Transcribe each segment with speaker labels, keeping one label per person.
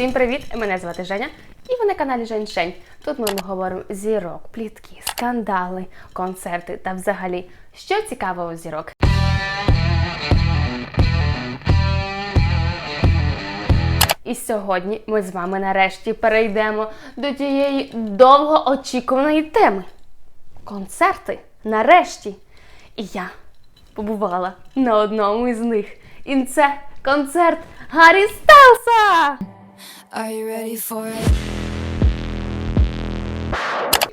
Speaker 1: Всім привіт! Мене звати Женя, і ви на каналі Женьшень. Тут ми говоримо зірок, плітки, скандали, концерти та взагалі, що цікавого зірок. І сьогодні ми з вами нарешті перейдемо до тієї довгоочікуваної теми. Концерти. Нарешті. І я побувала на одному із них. І це концерт Гаррі Стелса!
Speaker 2: Are you ready for it?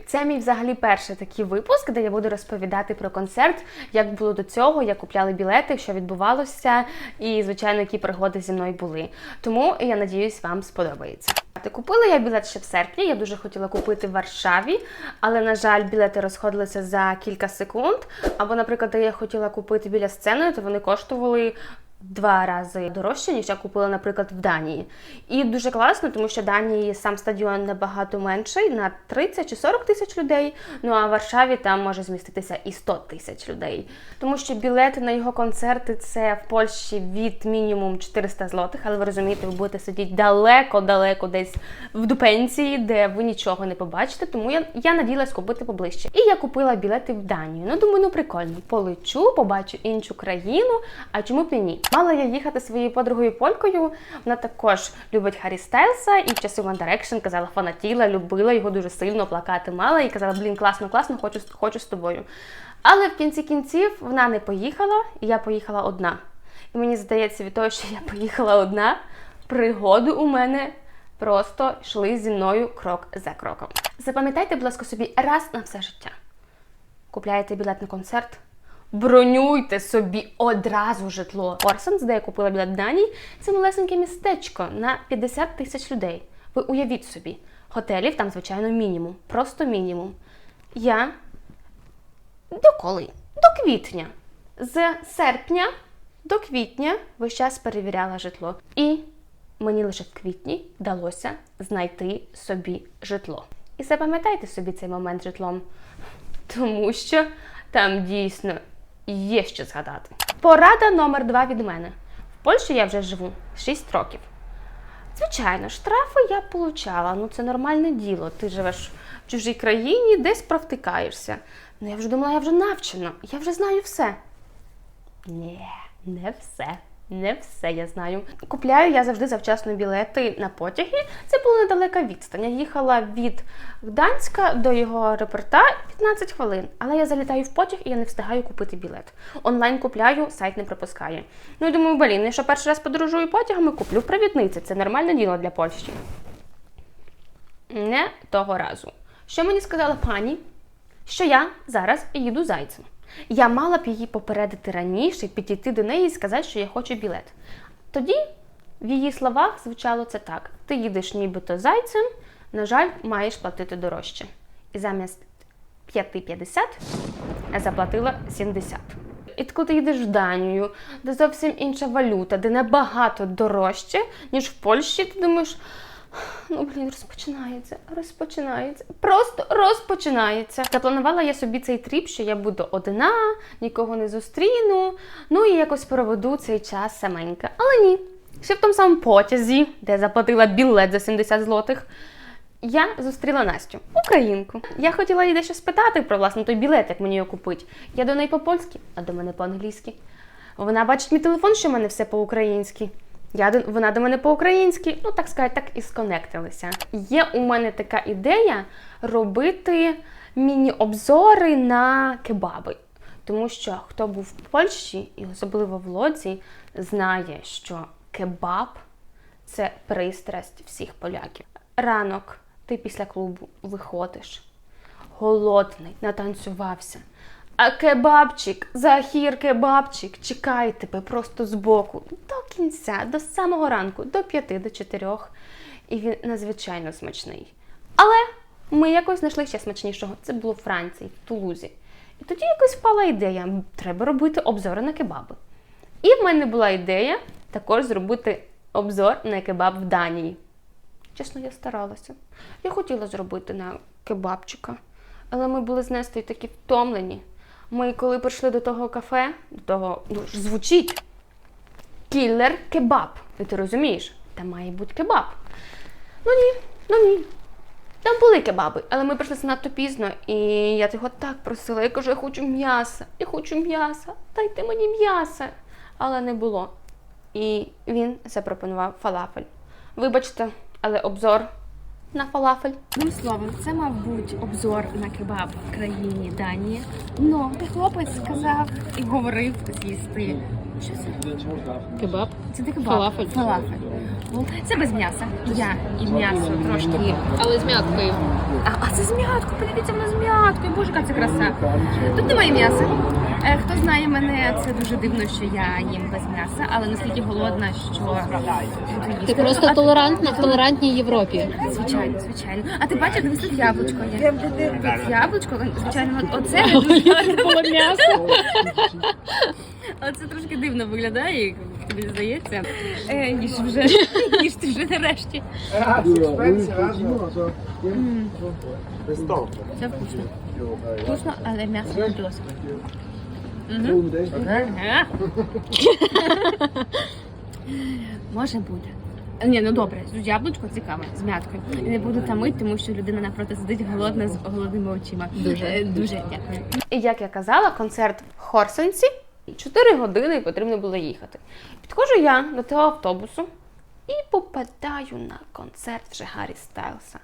Speaker 1: Це мій взагалі перший такий випуск, де я буду розповідати про концерт, як було до цього, як купляли білети, що відбувалося, і, звичайно, які пригоди зі мною були. Тому я надіюсь, вам сподобається. Купила я білет ще в серпні. Я дуже хотіла купити в Варшаві, але, на жаль, білети розходилися за кілька секунд. Або, наприклад, я хотіла купити біля сцени, то вони коштували. Два рази дорожче, ніж я купила, наприклад, в Данії. І дуже класно, тому що Данії сам стадіон набагато менший, на 30 чи 40 тисяч людей. Ну а в Варшаві там може зміститися і 100 тисяч людей. Тому що білети на його концерти це в Польщі від мінімум 400 злотих, але ви розумієте, ви будете сидіти далеко-далеко десь в Дупенції, де ви нічого не побачите. Тому я, я надіялась купити поближче. І я купила білети в Данію. Ну думаю, ну прикольно, полечу, побачу іншу країну. А чому б і ні? Мала я їхати своєю подругою полькою. Вона також любить Харрі Стайлса і в часи One Direction казала, фанатіла, любила його дуже сильно, плакати мала і казала, блін, класно, класно, хочу, хочу з тобою. Але в кінці кінців вона не поїхала, і я поїхала одна. І мені здається, від того, що я поїхала одна, пригоди у мене просто йшли зі мною крок за кроком. Запам'ятайте, будь ласка, собі раз на все життя. Купляєте білет на концерт, бронюйте собі одразу житло. Орсенс, де я купила білет в Данії, це малесеньке містечко на 50 тисяч людей. Ви уявіть собі, готелів там, звичайно, мінімум. Просто мінімум. Я до коли? До квітня. З серпня до квітня весь час перевіряла житло. І мені лише в квітні вдалося знайти собі житло. І запам'ятайте собі цей момент житлом, тому що там дійсно є що згадати. Порада номер два від мене. В Польщі я вже живу 6 років. Звичайно, штрафи я получала, ну це нормальне діло. Ти живеш в чужій країні, десь провтикаєшся. Ну я вже думала, я вже навчена, я вже знаю все. Ні, не все. Не все я знаю. Купляю я завжди завчасно білети на потяги. Це була недалека відстань. Я їхала від Гданська до його аеропорта 15 хвилин. Але я залітаю в потяг і я не встигаю купити білет. Онлайн купляю, сайт не пропускає. Ну і думаю, блін, якщо перший раз подорожую потягами, куплю провідниці. Це нормальне діло для Польщі. Не того разу. Що мені сказала пані? Що я зараз їду зайцем. Я мала б її попередити раніше, підійти до неї і сказати, що я хочу білет. Тоді в її словах звучало це так: ти їдеш нібито зайцем, на жаль, маєш платити дорожче. І замість 5,50 я заплатила 70. І коли ти їдеш в Данію, де зовсім інша валюта, де набагато дорожче, ніж в Польщі, ти думаєш. Ну, блін, розпочинається, розпочинається. Просто розпочинається. Запланувала я собі цей тріп, що я буду одна, нікого не зустріну, ну і якось проведу цей час саменька. Але ні. Ще в тому самому потязі, де заплатила білет за 70 злотих, я зустріла Настю, українку. Я хотіла їй дещо спитати про власне той білет, як мені його купити. Я до неї по-польськи, а до мене по-англійськи. Вона бачить мій телефон, що в мене все по-українськи. Я вона до мене по-українськи, ну так сказати, так і сконектилися. Є у мене така ідея робити міні-обзори на кебаби. Тому що хто був в Польщі, і особливо в Лодзі, знає, що кебаб це пристрасть всіх поляків. Ранок ти після клубу виходиш, голодний, натанцювався. А кебабчик, захір кебабчик, чекає тебе просто збоку до кінця, до самого ранку, до п'яти, до чотирьох. І він надзвичайно смачний. Але ми якось знайшли ще смачнішого. Це було в Франції, в Тулузі. І тоді якось впала ідея: треба робити обзори на кебаби. І в мене була ідея також зробити обзор на кебаб в Данії. Чесно, я старалася. Я хотіла зробити на кебабчика, але ми були з Нестою такі втомлені. Ми, коли прийшли до того кафе, до того ну, звучить кілер кебаб. І ти розумієш, там має бути кебаб. Ну ні, ну ні. Там були кебаби, але ми прийшли занадто пізно, і я його так просила. Я кажу, я хочу м'яса, я хочу м'яса, дайте мені м'яса. Але не було. І він запропонував фалафель. Вибачте, але обзор на фалафель.
Speaker 3: Одним словом, це мав бути обзор на кебаб в країні Данії. Но хлопець сказав і говорив з'їсти. Що це?
Speaker 4: Кебаб.
Speaker 3: Це не кебаб.
Speaker 4: Фалафель.
Speaker 3: Фалафель. Ну, Це без м'яса. Я і м'ясо трошки.
Speaker 4: Але з м'яткою.
Speaker 3: А, а це з м'яткою, подивіться, вона з м'яткою. Боже, яка це краса. Тут немає м'яса. Е, Хто знає мене, це дуже дивно, що я їм без м'яса, але наскільки голодна, що.
Speaker 4: Ти просто толерантна в толерантній Європі.
Speaker 3: Звичайно, звичайно. А ти бачиш, дивись, тут яблучко є. Тут яблучко, звичайно, оце
Speaker 4: Було м'ясо.
Speaker 3: оце трошки дивно виглядає, як тобі здається. Е, ніж вже ніж ти вже нарешті. Це вкусно. Вкусно, але м'ясо не досить. Може бути. Ні, ну добре, яблучко цікаве з м'яткою. І не буду тамити, тому що людина напроти сидить голодна з голодними очима.
Speaker 4: Дуже.
Speaker 3: Е, дуже дякую.
Speaker 1: І як я казала, концерт в Хорсенці 4 години потрібно було їхати. Підходжу я до того автобусу і попадаю на концерт вже Гаррі Стайлса.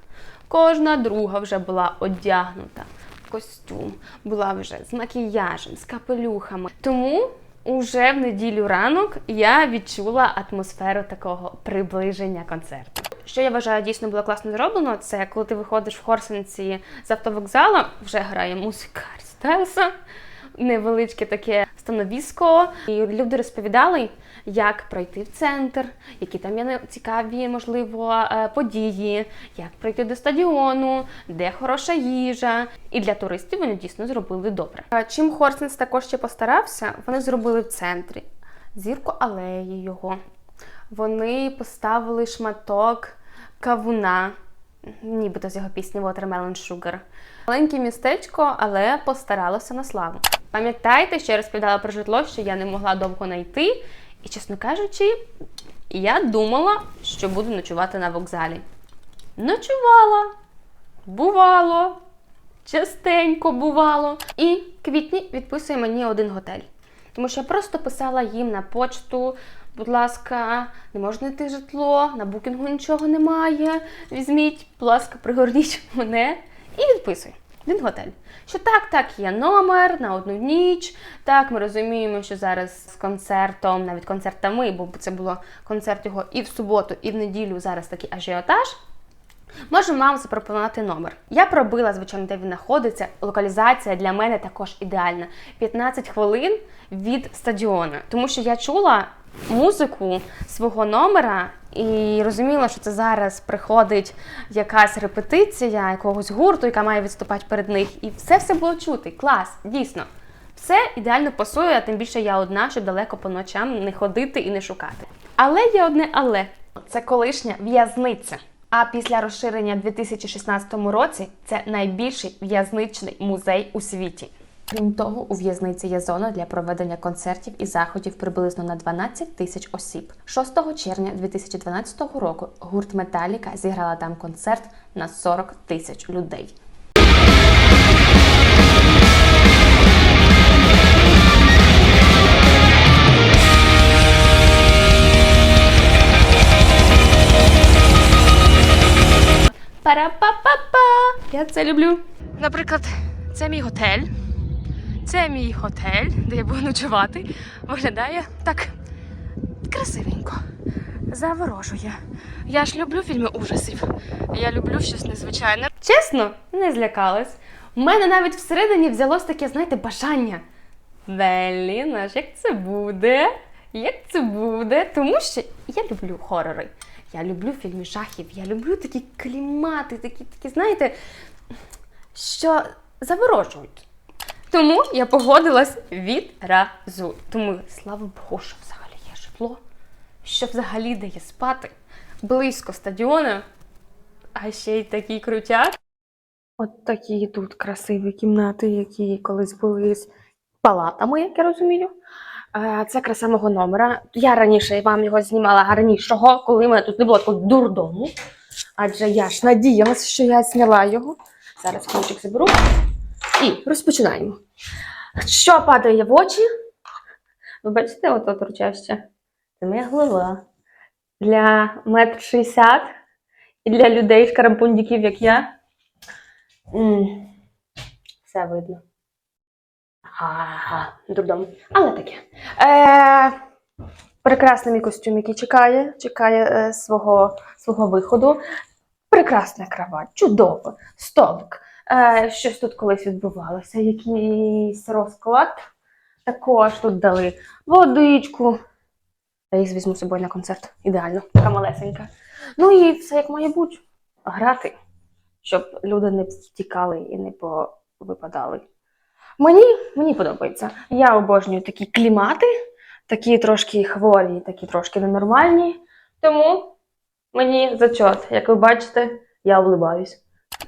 Speaker 1: Кожна друга вже була одягнута в костюм, була вже з макіяжем, з капелюхами. Тому уже в неділю ранок я відчула атмосферу такого приближення концерту. Що я вважаю дійсно було класно зроблено, це коли ти виходиш в Хорсенці з автовокзала, вже грає музика Гаррі Стайлса, невеличке таке становісько. І люди розповідали, як пройти в центр, які там є цікаві, можливо, е, події, як пройти до стадіону, де хороша їжа. І для туристів вони дійсно зробили добре. Чим Хорсенс також ще постарався, вони зробили в центрі зірку алеї його. Вони поставили шматок кавуна, нібито з його пісні Watermelon Sugar. Маленьке містечко, але постаралося на славу. Пам'ятаєте, що я розповідала про житло, що я не могла довго знайти, і, чесно кажучи, я думала, що буду ночувати на вокзалі. Ночувала, бувало, частенько бувало. І квітні відписує мені один готель. Тому що я просто писала їм на почту, будь ласка, не можна знайти житло, на букінгу нічого немає. Візьміть, будь ласка, пригорніть мене і відписуй. Один готель. Що так, так, є номер на одну ніч. Так, ми розуміємо, що зараз з концертом, навіть концертами, бо це було концерт його і в суботу, і в неділю зараз такий ажіотаж. Можемо вам запропонувати номер. Я пробила, звичайно, де він знаходиться. Локалізація для мене також ідеальна. 15 хвилин від стадіону. Тому що я чула музику свого номера і розуміла, що це зараз приходить якась репетиція якогось гурту, яка має відступати перед них. І все все було чути. Клас, дійсно. Все ідеально пасує, а тим більше я одна, щоб далеко по ночам не ходити і не шукати. Але є одне але це колишня в'язниця. А після розширення в 2016 році це найбільший в'язничний музей у світі. Крім того, у в'язниці є зона для проведення концертів і заходів приблизно на 12 тисяч осіб. 6 червня 2012 року гурт Металіка зіграла там концерт на 40 тисяч людей. Пара-па-па-па! Я це люблю. Наприклад, це мій готель. Це мій готель, де я буду ночувати. Виглядає так красивенько. Заворожує. Я ж люблю фільми ужасів. Я люблю щось незвичайне. Чесно, не злякалась. У мене навіть всередині взялось таке, знаєте, бажання. Веліна ж, як це буде? Як це буде? Тому що я люблю хорори. Я люблю фільми жахів, я люблю такі клімати, такі, такі, знаєте, що заворожують. Тому я погодилась відразу. Тому слава Богу, що взагалі є житло, що взагалі дає спати близько стадіону, а ще й такий крутяк. От такі тут красиві кімнати, які колись були з палатами, як я розумію. Е, Це краса мого номера. Я раніше вам його знімала гарнішого, коли мене тут не було такого дурдому. Адже я ж надіялася, що я зняла його. Зараз ключик заберу. І розпочинаємо. Що падає в очі? Ви бачите, от ручаще? Це моя голова. Для метр шістдесят і для людей шкарабундіків, як я. Все видно. Ага, дурдом. Але таке. Е, прекрасний мій костюм, який чекає, чекає е, свого, свого виходу. Прекрасна кровать, чудово, столик. Е, щось тут колись відбувалося, якийсь розклад. Також тут дали водичку. Я їх візьму з собою на концерт. Ідеально, така малесенька. Ну і все як має бути. Грати, щоб люди не втікали і не повипадали. Мені, мені подобається. Я обожнюю такі клімати, такі трошки хворі, такі трошки ненормальні. Тому мені зачот. Як ви бачите, я улибаюсь.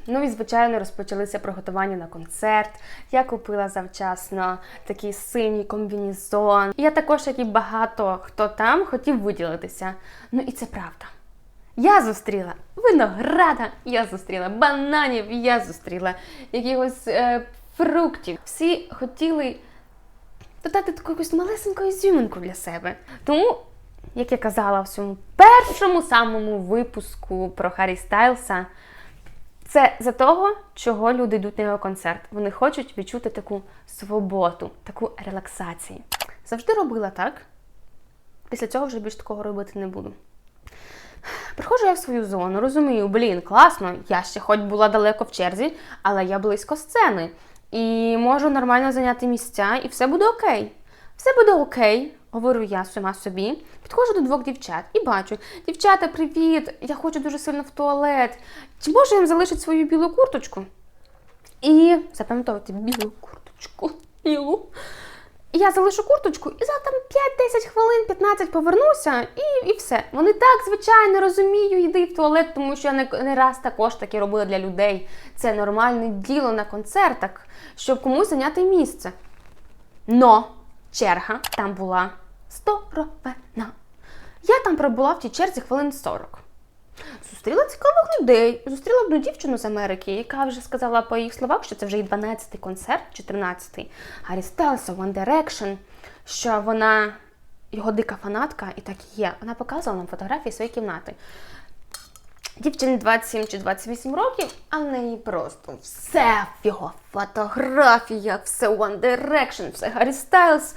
Speaker 1: Ну і звичайно розпочалися приготування на концерт. Я купила завчасно такий синій комбінезон. Я також, як і багато хто там, хотів виділитися. Ну і це правда. Я зустріла винограда, я зустріла бананів, я зустріла якихось е, фруктів. Всі хотіли додати таку якусь малесеньку ізюминку для себе. Тому, як я казала в цьому першому самому випуску про Харрі Стайлса, це за того, чого люди йдуть на його концерт. Вони хочуть відчути таку свободу, таку релаксацію. Завжди робила так. Після цього вже більш такого робити не буду. Приходжу я в свою зону, розумію, блін, класно, я ще хоч була далеко в черзі, але я близько сцени. І можу нормально зайняти місця, і все буде окей. Все буде окей, говорю я сама собі. Підходжу до двох дівчат і бачу: дівчата, привіт! Я хочу дуже сильно в туалет. Чи можу я їм залишити свою білу курточку? І запам'ятовувати білу курточку. Білу. Я залишу курточку і за там 5-10 хвилин, 15 повернуся, і, і все. Вони так, звичайно, розумію, йди в туалет, тому що я не, не раз також таке робила для людей. Це нормальне діло на концертах, щоб комусь зайняти місце. Но черга там була здоровена. Я там пробула в тій черзі хвилин 40. Зустріла цікавих людей. Зустріла одну дівчину з Америки, яка вже сказала по їх словах, що це вже її 12-й концерт, 14-й Гаррі Стелса, One Direction, що вона його дика фанатка, і так і є. Вона показувала нам фотографії своєї кімнати. Дівчині 27 чи 28 років, а в неї просто все в його фотографіях, все One Direction, все Гаррі Стайлз.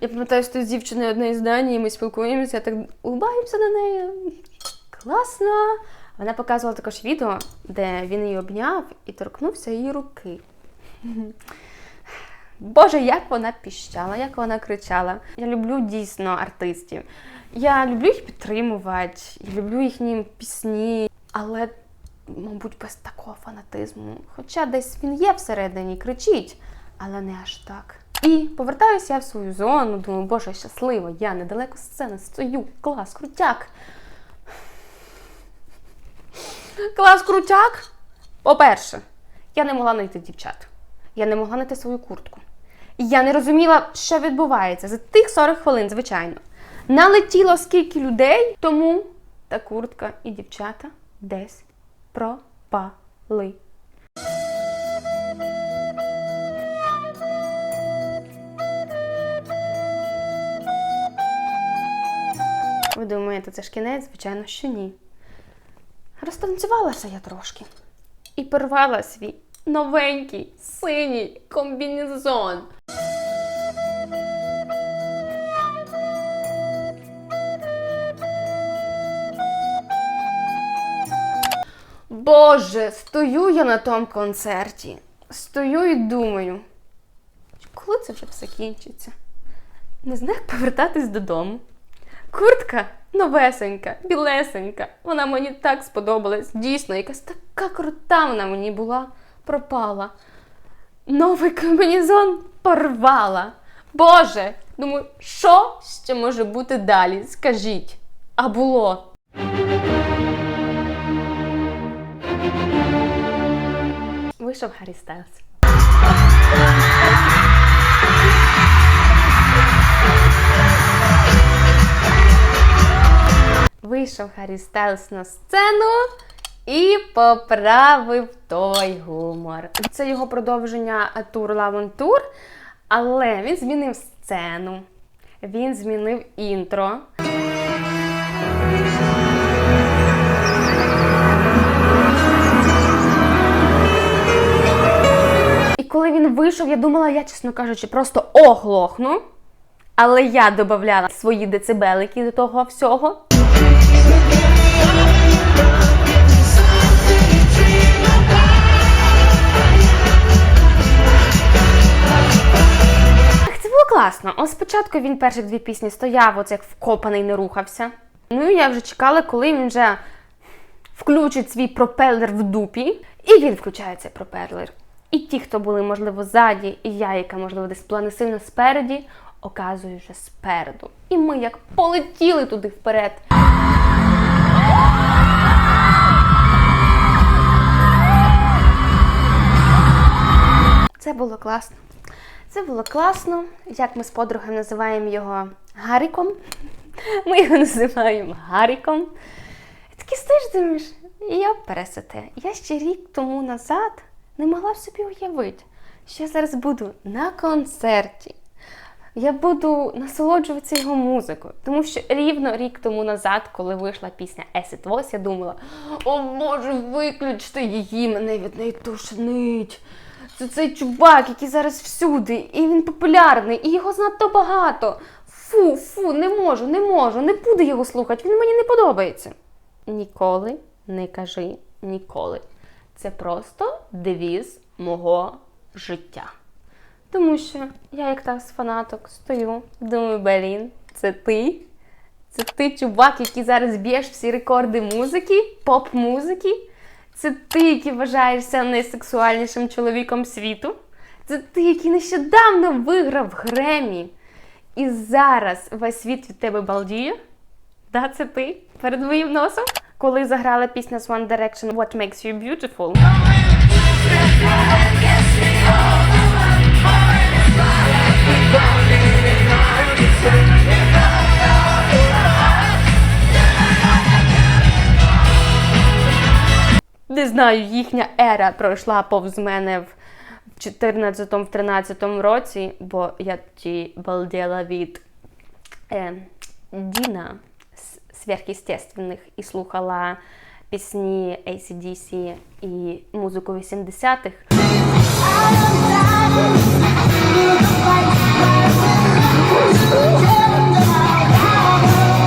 Speaker 1: Я пам'ятаю, що з дівчиною одне із Данії, ми спілкуємося, я так улыбаємося на неї. Класно! Вона показувала також відео, де він її обняв і торкнувся її руки. Боже, як вона піщала, як вона кричала. Я люблю дійсно артистів. Я люблю їх підтримувати, я люблю їхні пісні, але, мабуть, без такого фанатизму. Хоча десь він є всередині, кричить, але не аж так. І повертаюся я в свою зону, думаю, боже, щаслива, я недалеко сцени стою, клас, крутяк. Клас крутяк. По-перше, я не могла знайти дівчат. Я не могла знайти свою куртку. Я не розуміла, що відбувається. За тих 40 хвилин, звичайно. Налетіло скільки людей, тому та куртка і дівчата десь пропали. Ви думаєте, це ж кінець? Звичайно, що ні. Розтанцювалася я трошки і порвала свій новенький синій комбінезон. Боже, стою я на тому концерті. Стою і думаю, коли це вже все кінчиться? Не знаю, як повертатись додому. Куртка новесенька, білесенька. Вона мені так сподобалась. Дійсно, якась така крута вона мені була, пропала. Новий комбінезон порвала. Боже, думаю, що ще може бути далі? Скажіть. А було. Вийшов Гаррі Стайлз. Вийшов Гаррі Стайлз на сцену і поправив той гумор. Це його продовження тур Лавон Тур, але він змінив сцену, він змінив інтро. Коли він вийшов, я думала, я, чесно кажучи, просто оглохну. Але я додавала свої децибелики до того всього. Це було класно. Ось спочатку він перші дві пісні стояв, оце як вкопаний, не рухався. Ну і я вже чекала, коли він вже включить свій пропелер в дупі, і він включає цей пропелер. І ті, хто були, можливо, ззаді, і я, яка, можливо, десь була не сильно спереді, оказує вже спереду. І ми як полетіли туди вперед. Це було класно. Це було класно. Як ми з подругою називаємо його Гаріком. Ми його називаємо Гаріком. Такі стоїш, думаєш, я пересете. Я ще рік тому назад не могла б собі уявити, що я зараз буду на концерті. Я буду насолоджуватися його музикою. Тому що рівно рік тому назад, коли вийшла пісня Acid Voice, я думала: о Боже, виключте її, мене від неї тушнить. Це цей чувак, який зараз всюди, і він популярний, і його занадто багато. Фу, фу, не можу, не можу, не буду його слухати, він мені не подобається. Ніколи не кажи ніколи. Це просто девіз мого життя. Тому що я, як та з фанаток, стою, думаю, блін, це ти. Це ти, чувак, який зараз б'єш всі рекорди музики, поп-музики. Це ти, який вважаєшся найсексуальнішим чоловіком світу. Це ти, який нещодавно виграв Гремі. І зараз весь світ від тебе балдіє. Да, це ти перед моїм носом, коли заграла пісня з One Direction What Makes You Beautiful. Не знаю, їхня ера пройшла повз мене в 14-13 році, бо я ті балдела від е, Діна з сверхъестественних і слухала пісні ACDC і музику 80-х.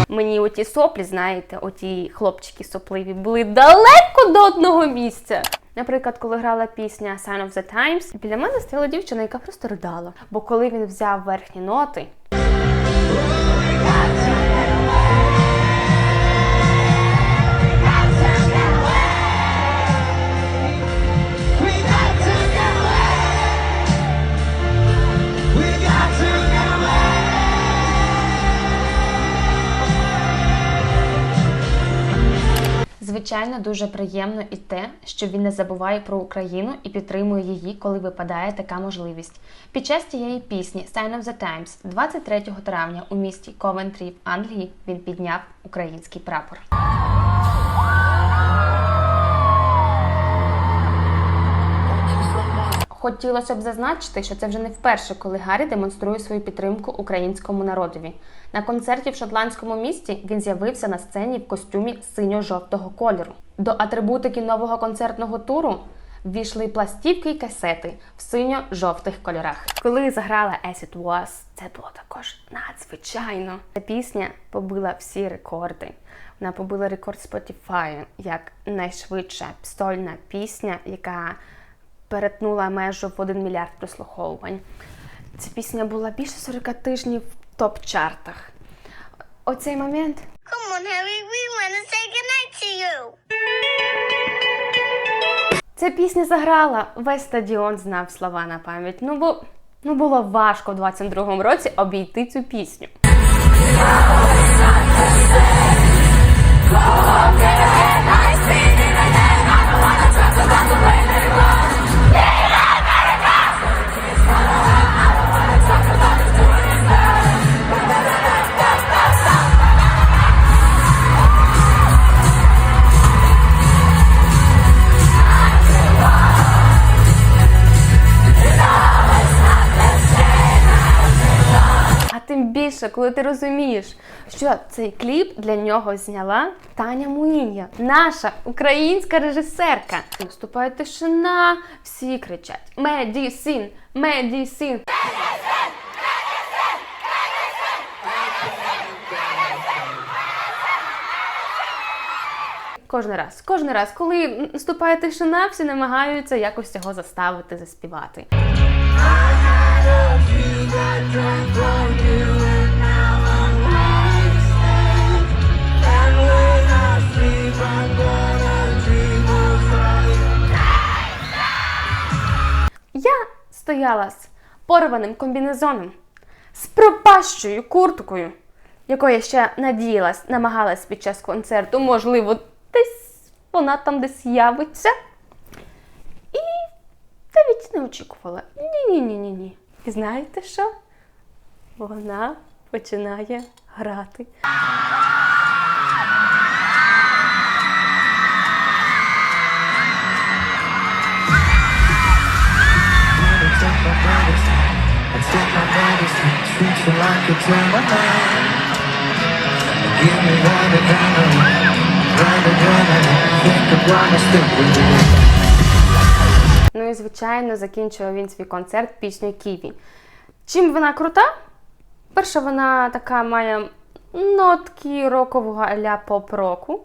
Speaker 1: Мені оті соплі, знаєте, оті хлопчики сопливі були далеко до одного місця. Наприклад, коли грала пісня Sign of the Times, біля мене стояла дівчина, яка просто ридала. Бо коли він взяв верхні ноти, Звичайно, дуже приємно і те, що він не забуває про Україну і підтримує її, коли випадає така можливість. Під час тієї пісні Sign of the Times 23 травня у місті Ковентрі в Англії він підняв український прапор. Хотілося б зазначити, що це вже не вперше, коли Гаррі демонструє свою підтримку українському народові. На концерті в шотландському місті він з'явився на сцені в костюмі синьо-жовтого кольору. До атрибутики нового концертного туру ввійшли пластівки й касети в синьо-жовтих кольорах. Коли заграла Acid Was, це було також надзвичайно. Ця пісня побила всі рекорди. Вона побила рекорд Spotify як найшвидша пістольна пісня, яка перетнула межу в 1 мільярд прослуховувань. Ця пісня була більше 40 тижнів в топ-чартах. Оцей момент
Speaker 5: Come on, Harry, we want to say goodnight to you.
Speaker 1: Ця пісня заграла, весь стадіон знав слова на пам'ять. Ну бо ну було важко в 22-му році обійти цю пісню. Більше, коли ти розумієш, що цей кліп для нього зняла Таня Муїн'я, наша українська режисерка. Наступає тишина, всі кричать: Медісін! Медісін! Кожен раз, кожен раз, коли наступає тишина, всі намагаються якось цього заставити заспівати. Я стояла з порваним комбінезоном, з пропащою курткою, якою я ще надіялась, намагалась під час концерту, можливо, десь вона там десь з'явиться. І навіть не очікувала. Ні-ні-ні-ні. ні І знаєте що? Вона починає грати.
Speaker 6: You like a gentleman. Give me. Think I wanna stick with you.
Speaker 1: Ну і звичайно закінчував він свій концерт пісню Ківі. Чим вона крута? Перша, вона така має нотки рокового аля поп-року.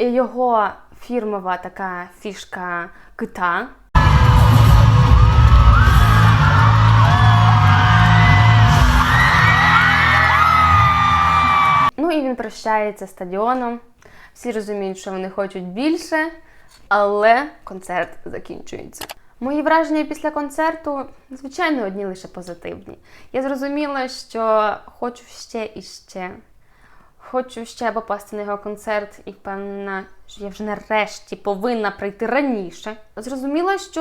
Speaker 1: Його фірмова така фішка кита. Ну і він прощається стадіоном. Всі розуміють, що вони хочуть більше, але концерт закінчується. Мої враження після концерту, звичайно, одні лише позитивні. Я зрозуміла, що хочу ще і ще. Хочу ще попасти на його концерт і впевнена, що я вже нарешті повинна прийти раніше. Зрозуміла, що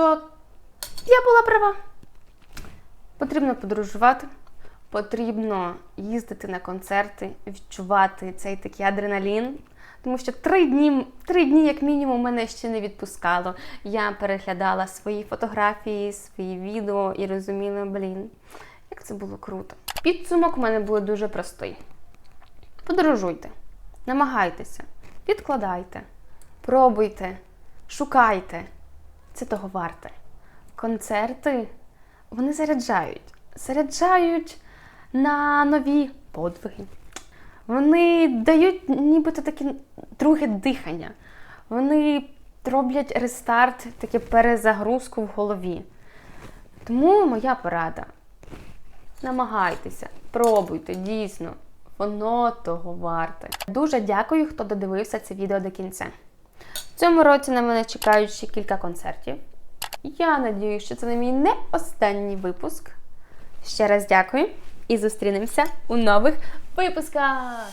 Speaker 1: я була права. Потрібно подорожувати, потрібно їздити на концерти, відчувати цей такий адреналін. Тому що три дні, три дні, як мінімум, мене ще не відпускало. Я переглядала свої фотографії, свої відео і розуміла, блін, як це було круто. Підсумок у мене був дуже простий. Подорожуйте, намагайтеся, відкладайте, пробуйте, шукайте. Це того варте. Концерти вони заряджають. Заряджають на нові подвиги. Вони дають нібито таке друге дихання. Вони роблять рестарт, таке перезагрузку в голові. Тому моя порада. Намагайтеся, пробуйте, дійсно, воно того варте. Дуже дякую, хто додивився це відео до кінця. В цьому році на мене чекають ще кілька концертів. Я надію, що це не мій не останній випуск. Ще раз дякую і зустрінемося у нових випусках.